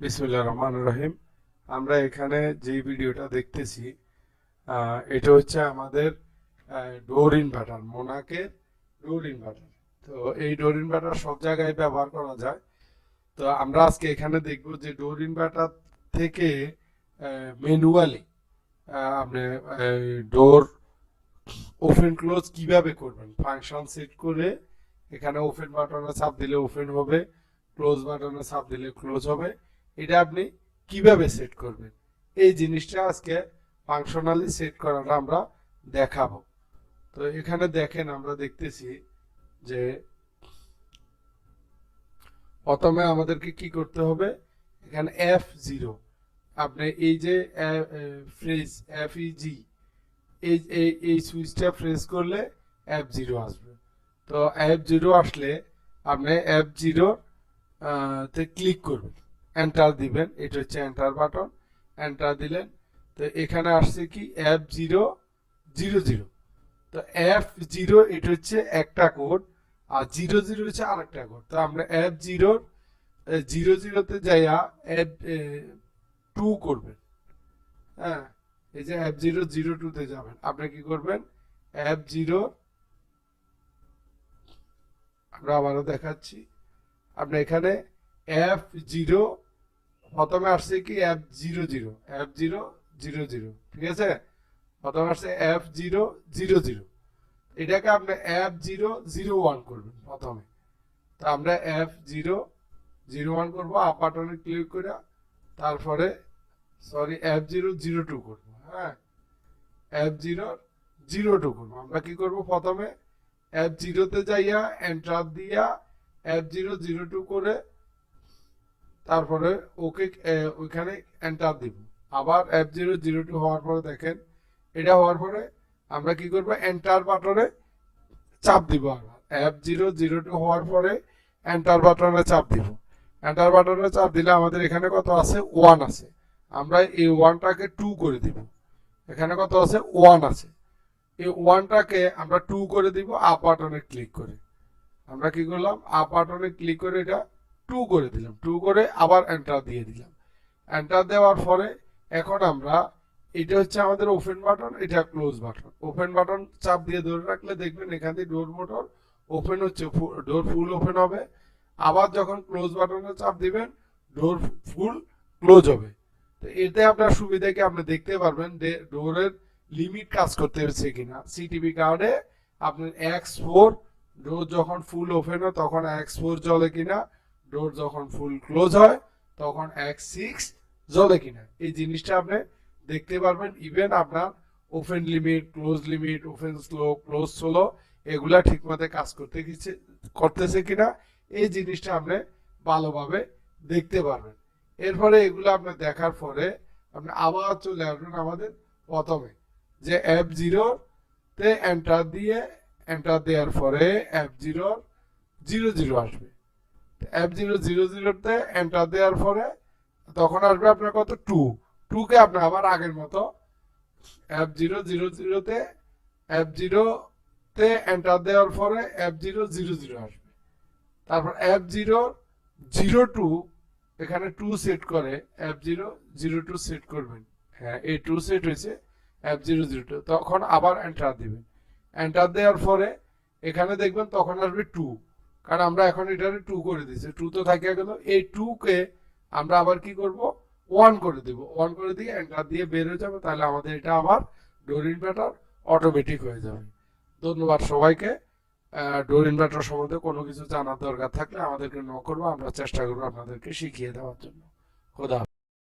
বিসমুল্লাহ রহমান রহিম। আমরা এখানে যে ভিডিওটা দেখতেছি এটা হচ্ছে আমাদের ডোর ইনভার্টার মোনাকে ডোর ইনভার্টার। তো এই ডোর ইনভার্টার সব জায়গায় ব্যবহার করা যায়। তো আমরা আজকে এখানে দেখব যে ডোর ইনভার্টার থেকে ম্যানুয়ালি আপনি ডোর ওপেন ক্লোজ কীভাবে করবেন? ফাংশন সেট করে এখানে ওপেন বাটনে চাপ দিলে ওপেন হবে, ক্লোজ বাটনে চাপ দিলে ক্লোজ হবে। এটা আপনি কীভাবে সেট করবেন? এই জিনিসটা আজকে ফাংশনালি সেট করাটা আমরা দেখাবো। তো এখানে দেখেন আমরা দেখতেছি যে প্রথমে আমাদেরকে কি করতে হবে? এখানে এফ জিরো আপনি এই যে ফ্রেজ এফ ই জি এই এই সুইচটা প্রেস করলে এফ জিরো আসবে। তো এফ জিরো আসলে আপনি এফ জিরো তে ক্লিক করবেন। এন্টার দিবেন, এটা হচ্ছে এন্টার বাটন এন্টার দিলেন। তো এখানে আসছে কি? এফ জিরো জিরো জিরো তো এফ জিরো এটা হচ্ছে একটা কোড আর জিরো জিরো হচ্ছে আরেকটা কোড তো আমরা এফ জিরো জিরো জিরোতে যাইয়া এফ টু করবেন। হ্যাঁ এই যে এফ জিরো জিরো টুতে যাবেন। আপনি কি করবেন? এফ জিরো আমরা আবারও দেখাচ্ছি। আপনি এখানে এফ জিরো প্রথমে আসছে কি F zero zero F zero zero zero ঠিক আছে? প্রথমে আসছে এফ জিরো জিরো জিরো এটাকে আপনি এফ জিরো জিরো ওয়ান করবেন প্রথমে। তো আমরা এফ জিরো জিরো ওয়ান করব আপ বাটনে ক্লিক করে তারপরে sorry F zero zero two করব হ্যাঁ? এফ জিরো জিরো টু করব। আমরা কি করব প্রথমে? এফ জিরোতে যাইয়া এন্টার দিয়া এফ জিরো জিরো টু করে তারপরে ওকে ওইখানে এন্টার দিব। আবার এফ জিরো জিরো টু হওয়ার পরে দেখেন, এটা হওয়ার পরে আমরা কি করব? এন্টার বাটনে চাপ দিব আবার। এফ জিরো জিরো টু হওয়ার পরে এন্টার বাটনে চাপ দিব। এন্টার বাটনে চাপ দিলে আমাদের এখানে কত আছে? ওয়ান আছে। আমরা এই ওয়ানটাকে টু করে দিব। এখানে কত আছে? ওয়ান আছে। এই ওয়ানটাকে আমরা টু করে দিব আপ বাটনে ক্লিক করে। আমরা কি করলাম? আপ বাটনে ক্লিক করে এটা টু করে দিলাম। টু করে আবার এন্টার দিয়ে দিলাম। এন্টার দেওয়ার পরে এখন আমরা এটা হচ্ছে আমাদের ওপেন বাটন এটা ক্লোজ বাটন ওপেন বাটন চাপ দিয়ে ধরে রাখলে দেখবেন এখান থেকে ডোর মোটর ওপেন হচ্ছে ডোর ফুল ওপেন হবে। আবার যখন ক্লোজ বাটনে চাপ দিবেন ডোর ফুল ক্লোজ হবে। তো এতে আপনার সুবিধা কি? আপনি দেখতে পারবেন ডোরের লিমিট কাজ করতে হচ্ছে কিনা। সিটিভি কার্ডে আপনার এক্স ফোর ডোর যখন ফুল ওপেন হয়, তখন এক্স ফোর জ্বলে কিনা? ডোর যখন ফুল ক্লোজ হয়, তখন এক্স সিক্স জ্বলে কিনা। এই জিনিসটা আপনি দেখতে পারবেন ইভেন আপনার open limit close limit open slow close slow এগুলা ঠিকমতো কাজ করতে করতেছে কিনা, এই জিনিসটা আপনি ভালোভাবে দেখতে পারবেন। এরপরে এগুলো আপনি দেখার পরে আপনি আবার চলে আসবেন আমাদের প্রথমে, যে অ্যাপ জিরোতে এন্টার দিয়ে এন্টার দেওয়ার পরে অ্যাপ জিরো জিরো জিরো আসবে। অ্যাপ জিরো জিরো জিরোতে এন্টার দেওয়ার পরে তখন আসবে আপনার কত? টু টুকে আপনি আবার আগের মতো অ্যাপ জিরো জিরো জিরোতে অ্যাপ জিরোতে এন্টার দেওয়ার পরে অ্যাপ জিরো জিরো জিরো আসবে। তারপর অ্যাপ জিরো জিরো টু এখানে টু সেট করে F zero zero two set করবেন। হ্যাঁ এই টু সেট হয়েছে অ্যাপ জিরো জিরো টু তখন আবার এন্টার দিবেন। এন্টার দেওয়ার পরে এখানে দেখবেন তখন আসবে টু কারণ আমরা এখন এটা টু করে দিয়েছি। টু তো থাকিয়া গেল। এই টু কে আমরা আবার কি করব? ওয়ান করে দিব। ওয়ান করে দিয়ে অ্যাঙ্কার দিয়ে বের হয়ে যাবে, তাহলে আমাদের এটা আবার ডোর ইনভার্টার অটোমেটিক হয়ে যাবে। ধন্যবাদ সবাইকে। ডোর ইনভার্টার সম্বন্ধে কোনো কিছু জানার দরকার থাকলে আমাদেরকে ন করব, আমরা চেষ্টা করব আপনাদেরকে শিখিয়ে দেওয়ার জন্য। খোদা।